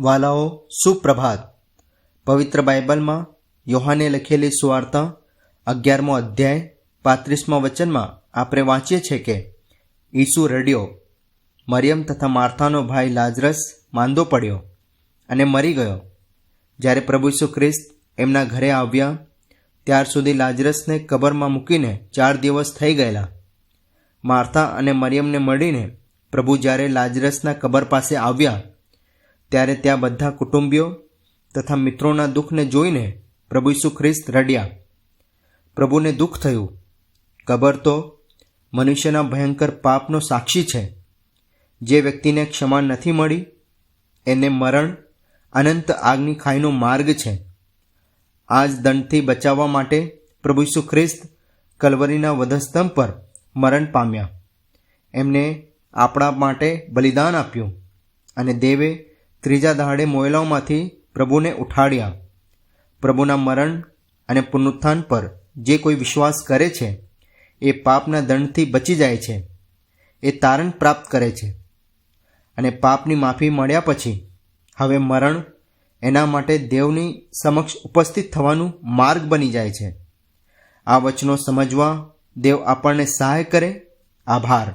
વાલાઓ, સુપ્રભાત. પવિત્ર બાઇબલમાં યોહાને લખેલી સુવાર્તા અગિયારમો અધ્યાય, પાંત્રીસમાં વચનમાં આપણે વાંચીએ છીએ કે, ઈસુ રડ્યો. મરિયમ તથા માર્થાનો ભાઈ લાજરસ માંદો પડ્યો અને મરી ગયો. જ્યારે પ્રભુ ઈસુ ખ્રિસ્ત એમના ઘરે આવ્યા, ત્યાર સુધી લાજરસને કબરમાં મૂકીને ચાર દિવસ થઈ ગયેલા. માર્થા અને મરિયમને મળીને પ્રભુ જ્યારે લાજરસના કબર પાસે આવ્યા ત્યારે ત્યાં બધા કુટુંબીઓ તથા મિત્રોના દુઃખને જોઈને પ્રભુ ઈસુ ખ્રિસ્ત રડ્યા. પ્રભુને દુઃખ થયું. કબર તો મનુષ્યના ભયંકર પાપનો સાક્ષી છે. જે વ્યક્તિને ક્ષમા નથી મળી, એને મરણ અનંત આગની ખાઈનો માર્ગ છે. આ જ દંડથી બચાવવા માટે પ્રભુ ઈસુ ખ્રિસ્ત કલવરીના વધસ્તંભ પર મરણ પામ્યા. એમને આપણા માટે બલિદાન આપ્યું અને દેવે ત્રીજા દહાડે મોયલાઓમાંથી પ્રભુને ઉઠાડ્યા. પ્રભુના મરણ અને પુનરુત્થાન પર જે કોઈ વિશ્વાસ કરે છે, એ પાપના દંડથી બચી જાય છે, એ તારણ પ્રાપ્ત કરે છે. અને પાપની માફી મળ્યા પછી, હવે મરણ એના માટે દેવની સમક્ષ ઉપસ્થિત થવાનું માર્ગ બની જાય છે. આ વચનો સમજવા દેવ આપણને સહાય કરે. આભાર.